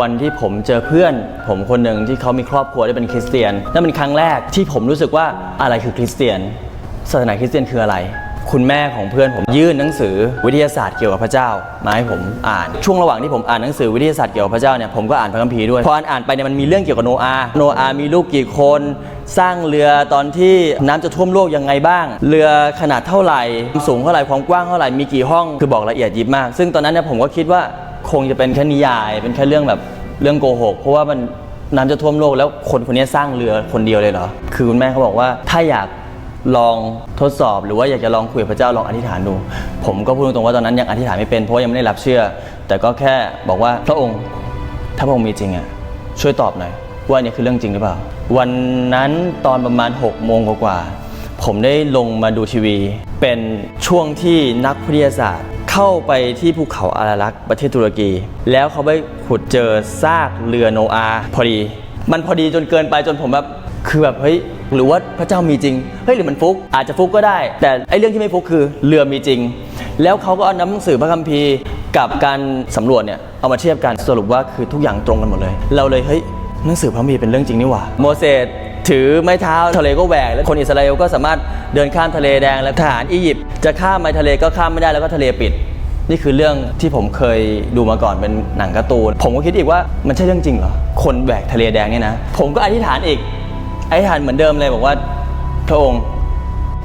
วันที่ผมเจอเพื่อน ผมคนหนึ่งที่เขามีครอบครัวได้เป็นคริสเตียนนั่นเป็นครั้งแรกที่ผมรู้สึกว่าอะไรคือคริสเตียนศาสนาคริสเตียนคืออะไร คุณแม่ของเพื่อนผมยื่นหนังสือวิทยาศาสตร์เกี่ยวกับพระเจ้ามาให้ผมอ่าน ช่วงระหว่างที่ผมอ่านหนังสือวิทยาศาสตร์เกี่ยวกับพระเจ้าเนี่ยผมก็อ่านพระคัมภีร์ด้วยพออ่านอ่านไปเนี่ยมันมีเรื่องเกี่ยวกับโนอาห์โนอาห์มีลูกกี่คนสร้างเรือตอนที่น้ำจะท่วมโลกยังไงบ้าง เรือขนาดเท่าไหร่ความสูงเท่าไหร่ความกว้างเท่าไหร่มีกี่ห้องคือบอกละเอียดยิบมาก ซึ่งตอนนั้นเนี่ยผมก็คิดว่า คงจะเป็นแค่นิยาย เป็นแค่เรื่องแบบเรื่องโกหกเพราะว่ามันน้ำจะท่วมโลกแล้วคนคนนี้สร้างเรือคนเดียวเลยเหรอคือคุณแม่เขาบอกว่าถ้าอยากลองทดสอบหรือว่าอยากจะลองคุยกับพระเจ้าลองอธิษฐานดู ผมก็พูดตรงๆว่าตอนนั้นยังอธิษฐานไม่เป็นเพราะยังไม่ได้รับเชื่อ แต่ก็แค่บอกว่าพระองค์ถ้าพระองค์มีจริงอะช่วยตอบหน่อยว่าอันนี้คือเรื่องจริงหรือเปล่า วันนั้นตอนประมาณ6กโมงกว่าๆผมได้ลงมาดูทีวี เป็นช่วงที่นักวิทยาศาสตร์ เข้าไปที่ภูเขาอารารักประเทศตุรกี แล้วเขาไปขุดเจอซากเรือโนอาพอดี มันพอดีจนเกินไปจนผมแบบคือแบบเฮ้ยหรือว่าพระเจ้ามีจริงเฮ้ยหรือมันฟุก อาจจะฟุกก็ได้ แต่ไอ้เรื่องที่ไม่ฟุกคือเรือมีจริง แล้วเขาก็เอาหนังสือพระคัมภีร์กับการสำรวจเนี่ยเอามาเทียบกันสรุปว่าคือทุกอย่างตรงกันหมดเลย เราเลยเฮ้ยหนังสือพระคัมภีร์เป็นเรื่องจริงนี่หว่าโมเสส ถือไม้เท้าทะเลก็แหวกแล้วคนอิสราเอลก็สามารถเดินข้ามทะเลแดงแล้วทหารอียิปต์จะข้ามไปทะเลก็ข้ามไม่ได้แล้วก็ทะเลปิด นี่คือเรื่องที่ผมเคยดูมาก่อนเป็นหนังการ์ตูนผมก็คิดอีกว่ามันใช่เรื่องจริงเหรอคนแบกทะเลแดงเนี่ยนะ ผมก็อธิษฐานอีกอธิษฐานเหมือนเดิมเลยบอกว่าพระองค์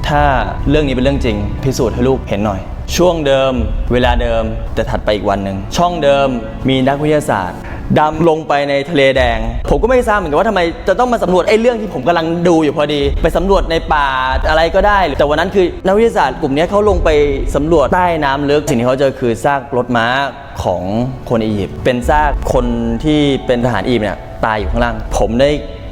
ถ้าเรื่องนี้เป็นเรื่องจริง พิสูจน์ให้ลูกเห็นหน่อย ช่วงเดิม เวลาเดิมแต่ถัดไปอีกวันหนึ่งช่องเดิมมีนักวิทยาศาสตร์ ดำลงไปในทะเลแดง ผมก็ไม่ทราบเหมือนกันว่าทำไมจะต้องมาสำรวจไอ้เรื่องที่ผมกำลังดูอยู่พอดี ไปสำรวจในป่าอะไรก็ได้ แต่วันนั้นคือนักวิทยาศาสตร์กลุ่มนี้เขาลงไปสำรวจใต้น้ำลึกสิ่งที่เขาเจอคือซากรถม้าของคนอียิปต์เป็นซากคนที่เป็นทหารอียิปต์เนี่ยตายอยู่ข้างล่าง ผมได้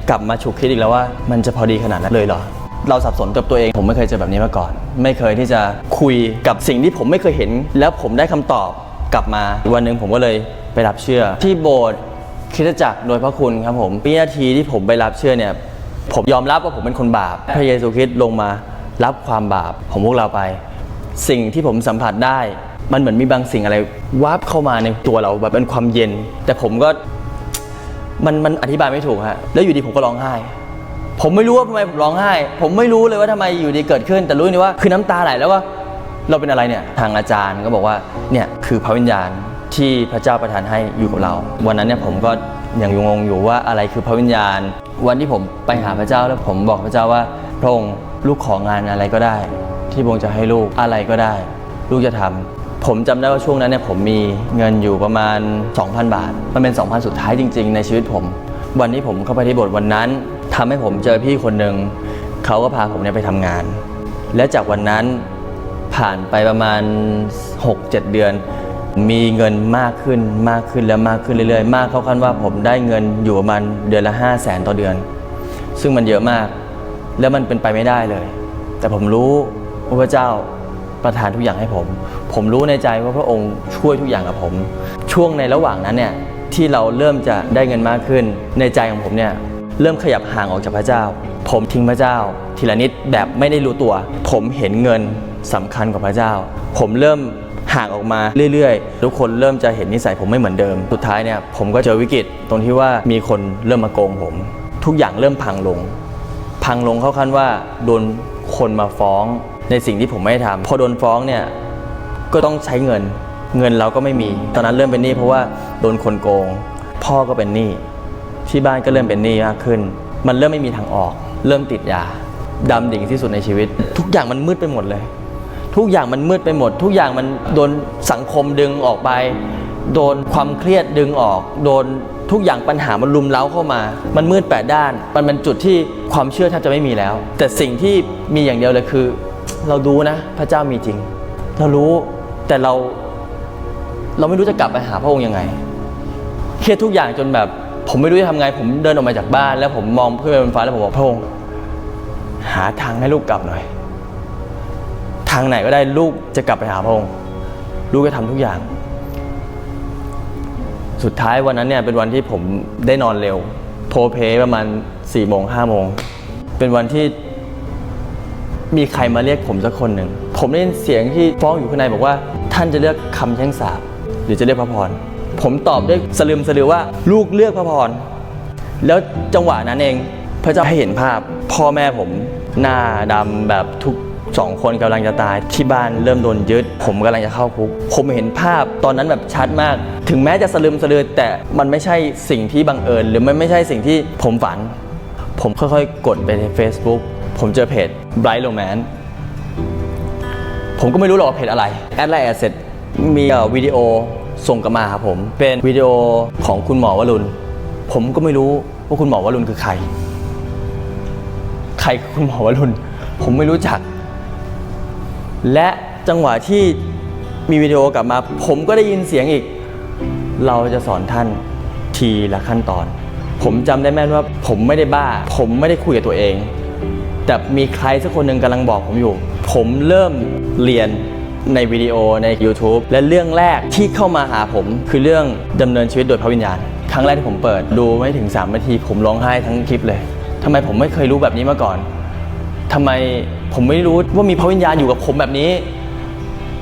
กลับมาฉุกคิดอีกแล้วว่ามันจะพอดีขนาดนั้นเลยเหรอเราสับสนกับตัวเองผมไม่เคยเจอแบบนี้มาก่อน ไม่เคยที่จะคุยกับสิ่งที่ผมไม่เคยเห็น แล้วผมได้คำตอบกลับมาวันหนึ่งผมก็เลย ไปรับเชื่อ ที่โบสถ์คริสตจักรโดยพระคุณครับผมปีนาทีที่ผมไปรับเชื่อเนี่ยผมยอมรับว่าผมเป็นคนบาป พระเยซูคริสต์ลงมารับความบาปของพวกเราไป สิ่งที่ผมสัมผัสได้มันเหมือนมีบางสิ่งอะไรวับเข้ามาในตัวเราแบบเป็นความเย็น แต่ผมก็มันมันอธิบายไม่ถูกฮะแล้วอยู่ดีผมก็ร้องไห้ ผมไม่รู้ว่าทำไมผมร้องไห้ ผมไม่รู้เลยว่าทำไมอยู่ดีเกิดขึ้น แต่รู้นี่ว่าคือน้ำตาไหลแล้วว่าเราเป็นอะไรเนี่ยทางอาจารย์ก็บอกว่าเนี่ยคือพระวิญญาณ ที่พระเจ้าประทานให้อยู่กับเรา วันนั้นเนี่ยผมก็ยังงงอยู่ว่าอะไรคือพระวิญญาณ วันที่ผมไปหาพระเจ้าแล้วผมบอกพระเจ้าว่าพระองค์ลูกของานอะไรก็ได้ ที่พระองค์จะให้ลูกอะไรก็ได้ ลูกจะทำผมจำได้ว่าช่วงนั้นเนี่ยผมมีเงินอยู่ประมาณ 2,000 บาท มันเป็น 2,000 สุดท้ายจริง ๆ ในชีวิตผม วันที่ผมเข้าไปที่โบสถ์วันนั้นทำให้ผมเจอพี่คนหนึ่งเขาก็พาผมเนี่ยไปทำงาน และจากวันนั้นผ่านไปประมาณ 6-7 เดือน มีเงินมากขึ้นมากขึ้นและมากขึ้นเรื่อยๆ มากเข้าขั้นว่าผมได้เงินอยู่ประมาณเดือนละ 5 0 0แสนต่อเดือน ซึ่งมันเยอะมาก แล้วมันเป็นไปไม่ได้เลย แต่ผมรู้ว่าพระเจ้าประทานทุกอย่างให้ผม ผมรู้ในใจว่าพระองค์ช่วยทุกอย่างกับผม ช่วงในระหว่างนั้นเนี่ยที่เราเริ่มจะได้เงินมากขึ้น ในใจของผมเนี่ยเริ่มขยับห่างออกจากพระเจ้า ผมทิ้งพระเจ้า ทีละนิดแบบไม่ได้รู้ตัว ผมเห็นเงินสำคัญกว่าพระเจ้า ผมเริ่ม ห่างออกมาเรื่อยๆ ทุกคนเริ่มจะเห็นนิสัยผมไม่เหมือนเดิม สุดท้ายเนี่ยผมก็เจอวิกฤตตรงที่ว่ามีคนเริ่มมาโกงผม ทุกอย่างเริ่มพังลง พังลงเข้าขั้นว่าโดนคนมาฟ้องในสิ่งที่ผมไม่ทำพอโดนฟ้องเนี่ยก็ต้องใช้เงิน เงินเราก็ไม่มี ตอนนั้นเริ่มเป็นหนี้เพราะว่าโดนคนโกง พ่อก็เป็นหนี้ที่บ้านก็เริ่มเป็นหนี้มากขึ้น มันเริ่มไม่มีทางออก เริ่มติดยาดำดิ่งที่สุดในชีวิต ทุกอย่างมันมืดไปหมดเลย ทุกอย่างมันมืดไปหมด ทุกอย่างมันโดนสังคมดึงออกไป โดนความเครียดดึงออก โดนทุกอย่างปัญหามันลุมเล้าเข้ามา มันมืดแปดด้าน มันเป็นจุดที่ความเชื่อแทบจะไม่มีแล้ว แต่สิ่งที่มีอย่างเดียวเลยคือ เรารู้นะ พระเจ้ามีจริง เรารู้แต่เราเราไม่รู้จะกลับไปหาพระองค์ยังไง เครียดทุกอย่างจนแบบ ผมไม่รู้จะทำไง ผมเดินออกมาจากบ้าน แล้วผมมองขึ้นไปบนฟ้าแล้วผมบอกพระองค์หาทางให้ลูกกลับหน่อย ทางไหนก็ได้ลูกจะกลับไปหาพระองค์ลูกจะทำทุกอย่าง สุดท้ายวันนั้นเนี่ยเป็นวันที่ผมได้นอนเร็ว โพลเพประมาณ4ี่โมงห้าโมงเป็นวันที่มีใครมาเรียกผมสักคนหนึ่ง ผมได้ยินเสียงที่ฟ้องอยู่ข้างในบอกว่า ท่านจะเลือกคำแช่งสาบหรือจะเลือกพระพร ผมตอบด้วยสลืมสลือว่าลูกเลือกพระพร แล้วจังหวะนั้นเองพระเจ้าให้เห็นภาพ พ่อแม่ผมหน้าดำแบบทุก สองคนกำลังจะตายที่บ้านเริ่มโดนยึด ผมกำลังจะเข้าคุก ผมเห็นภาพตอนนั้นแบบชัดมาก ถึงแม้จะสลืมสลือแต่มันไม่ใช่สิ่งที่บังเอิญ หรือมันไม่ใช่สิ่งที่ผมฝัน ผมค่อยๆ กดไปใน Facebook ผมเจอเพจ Bright Romance ผมก็ไม่รู้หรอกว่าเพจอะไรแอดไลน์แอดเสร็จมีเอ่อวิดีโอส่งกลับมาหาผม เป็นวิดีโอของคุณหมอวรุณ ผมก็ไม่รู้ว่าคุณหมอวรุณคือใคร ใครคือคุณหมอวรุณ ผมไม่รู้จัก และจังหวะที่มีวิดีโอกลับมา ผมก็ได้ยินเสียงอีก เราจะสอนท่านทีละขั้นตอน ผมจำได้แม่นว่าผมไม่ได้บ้า ผมไม่ได้คุยกับตัวเอง แต่มีใครสักคนหนึ่งกำลังบอกผมอยู่ ผมเริ่มเรียนในวิดีโอใน YouTube และเรื่องแรกที่เข้ามาหาผมคือเรื่องดำเนินชีวิตโดยพระวิญญาณ ครั้งแรกที่ผมเปิดดูไม่ถึง3นาทีผมร้องไห้ทั้งคลิปเลยทำไมผมไม่เคยรู้แบบนี้มาก่อน ทำไมผมไม่รู้ว่ามีพระวิญญาณอยู่กับผมแบบนี้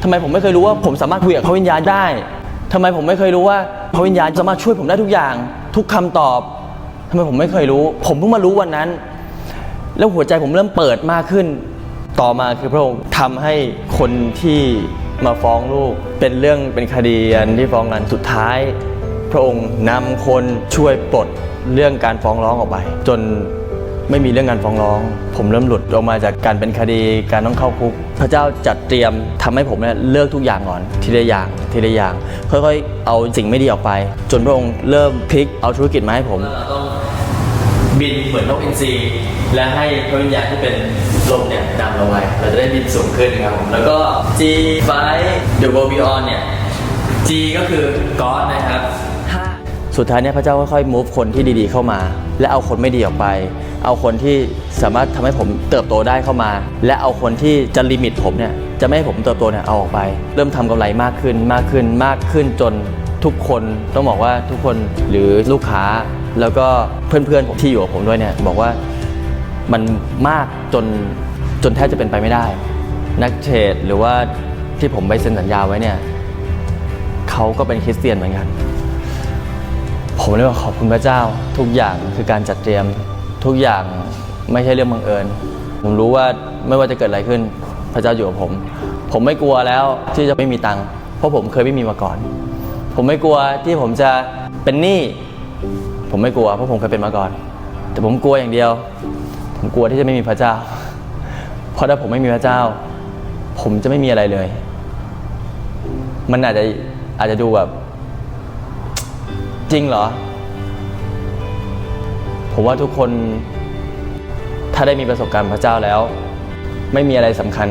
ทำไมผมไม่เคยรู้ว่าผมสามารถคุยกับพระวิญญาณได้ทำไมผมไม่เคยรู้ว่าพระวิญญาณสามารถช่วยผมได้ทุกอย่าง ทุกคำตอบทำไมผมไม่เคยรู้ ผมเพิ่งมารู้วันนั้น แล้วหัวใจผมเริ่มเปิดมากขึ้น ต่อมาคือพระองค์ทำให้คนที่มาฟ้องลูกเป็นเรื่องเป็นคดีอันที่ฟ้องนั้นสุดท้าย พระองค์นำคนช่วยปลดเรื่องการฟ้องร้องออกไป จน ไม่มีเรื่องการฟ้องร้อง ผมเริ่มหลุดออกมาจากการเป็นคดีการต้องเข้าคุก พระเจ้าจัดเตรียมทำให้ผมเนี่ยเลิกทุกอย่างก่อนทีละอย่างทีละอย่างค่อยๆ เอาสิ่งไม่ดีออกไป จนพระองค์เริ่มพลิกเอาธุรกิจมาให้ผมบินเหมือนนกอินทรีและให้พระวิญญาณที่เป็นลมเนี่ยนำเราไว้เราจะได้บินสูงขึ้นครับผมแล้วก็ G 5 The World Beyond เนี่ย G ก็คือ God นะครับสุดท้ายเนี่ยพระเจ้าค่อยๆ move คนที่ดีๆเข้ามา และเอาคนไม่ดีออกไป เอาคนที่สามารถทำให้ผมเติบโตได้เข้ามา และเอาคนที่จะลิมิตผมเนี่ยจะไม่ให้ผมเติบโตเนี่ยเอาออกไป เริ่มทำกำไรมากขึ้นมากขึ้นมากขึ้นจนทุกคนต้องบอกว่าทุกคนหรือลูกค้า แล้วก็เพื่อนๆผมที่อยู่กับผมด้วยเนี่ยบอกว่ามันมากจนจนแทบจะเป็นไปไม่ได้ นักเทรดหรือว่าที่ผมไปเซ็นสัญญาไว้เนี่ยเขาก็เป็นคริสเตียนเหมือนกัน ผมเลยว่าขอบคุณพระเจ้า ทุกอย่างคือการจัดเตรียมทุกอย่างไม่ใช่เรื่องบังเอิญ ผมรู้ว่าไม่ว่าจะเกิดอะไรขึ้น พระเจ้าอยู่กับผม ผมไม่กลัวแล้วที่จะไม่มีตังค์เพราะผมเคยไม่มีมาก่อน ผมไม่กลัวที่ผมจะเป็นหนี้ผมไม่กลัวเพราะผมเคยเป็นมาก่อน แต่ผมกลัวอย่างเดียว ผมกลัวที่จะไม่มีพระเจ้า เพราะถ้าผมไม่มีพระเจ้า ผมจะไม่มีอะไรเลย มันอาจจะอาจจะดูแบบ จริงเหรอ ผมว่าทุกคน ถ้าได้มีประสบการณ์พระเจ้าแล้ว ไม่มีอะไรสำคัญ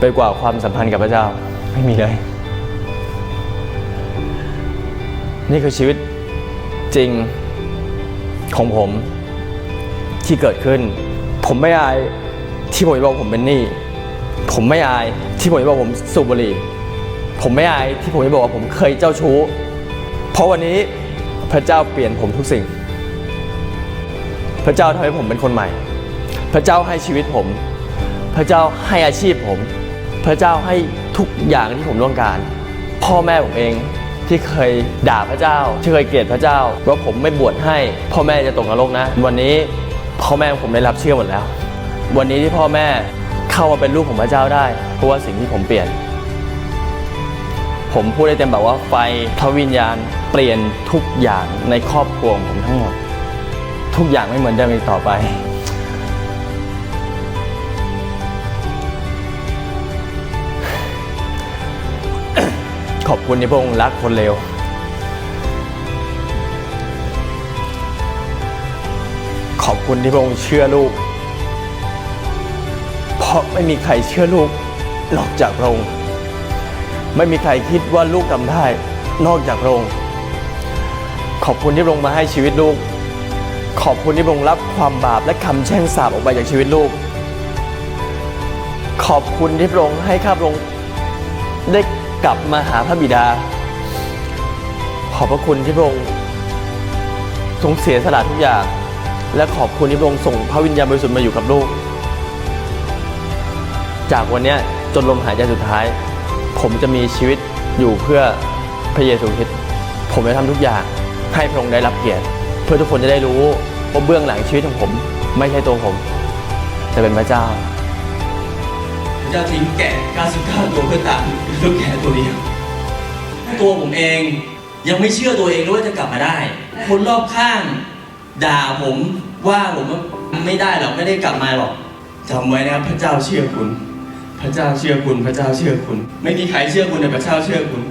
ไปกว่าความสัมพันธ์กับพระเจ้าไม่มีเลย นี่คือชีวิตจริงของผมที่เกิดขึ้น ผมไม่อายที่ผมบอกผมเป็นหนี้ผมไม่อายที่ผมบอกผมสูบบุหรี่ ผมไม่อายที่ผมจะบอกว่าผมเคยเจ้าชู้ เพราะวันนี้พระเจ้าเปลี่ยนผมทุกสิ่ง พระเจ้าทำให้ผมเป็นคนใหม่ พระเจ้าให้ชีวิตผม พระเจ้าให้อาชีพผม พระเจ้าให้ทุกอย่างที่ผมต้องการ พ่อแม่ผมเองที่เคยด่าพระเจ้าที่เคยเกลียดพระเจ้าว่าผมไม่บวชให้ พ่อแม่จะตกนรกนะ วันนี้พ่อแม่ผมได้รับเชื่อหมดแล้ว วันนี้ที่พ่อแม่เข้ามาเป็นลูกของพระเจ้าได้ เพราะว่าสิ่งที่ผมเปลี่ยน ผมพูดได้เต็มแบบว่าไฟพระวิญญาณเปลี่ยนทุกอย่างในครอบครัวของผมทั้งหมด ทุกอย่างไม่เหมือนเดิมอีกต่อไปขอบคุณที่พระองค์รักคนเลว ขอบคุณที่พระองค์เชื่อลูก เพราะไม่มีใครเชื่อลูกนอกจากพระองค์ ไม่มีใครคิดว่าลูกทำได้ นอกจากพระองค์ขอบคุณที่พระองค์มาให้ชีวิตลูก ขอบคุณที่พระองค์รับความบาปและคำแช่งสาปออกไปจากชีวิตลูก ขอบคุณที่พระองค์ให้ข้าพระองค์ได้กลับมาหาพระบิดา ขอบพระคุณที่พระองค์ทรงเสียสละทุกอย่าง และขอบคุณที่พระองค์ส่งพระวิญญาณบริสุทธิ์มาอยู่กับลูก จากวันนี้จนลมหายใจสุดท้าย ผมจะมีชีวิตอยู่เพื่อพระเยซูคริสต์ผมจะทำทุกอย่างให้พระองค์ได้รับเกียรติ เพื่อทุกคนจะได้รู้ว่าเบื้องหลังชีวิตของผมไม่ใช่ตัวผม แต่เป็นพระเจ้า พระเจ้าทิ้งแกะ 99 ตัวเพื่อตามลูกแกะตัวเดียว ตัวผมเองยังไม่เชื่อตัวเองด้วยว่าจะกลับมาได้ คนรอบข้าง ด่าผมว่าผมว่าไม่ได้หรอกไม่ได้กลับมาหรอกจำไว้นะครับพระเจ้าเชื่อคุณ พระเจ้าเชื่อคุณ พระเจ้าเชื่อคุณ ไม่มีใครเชื่อคุณแต่พระเจ้าเชื่อคุณ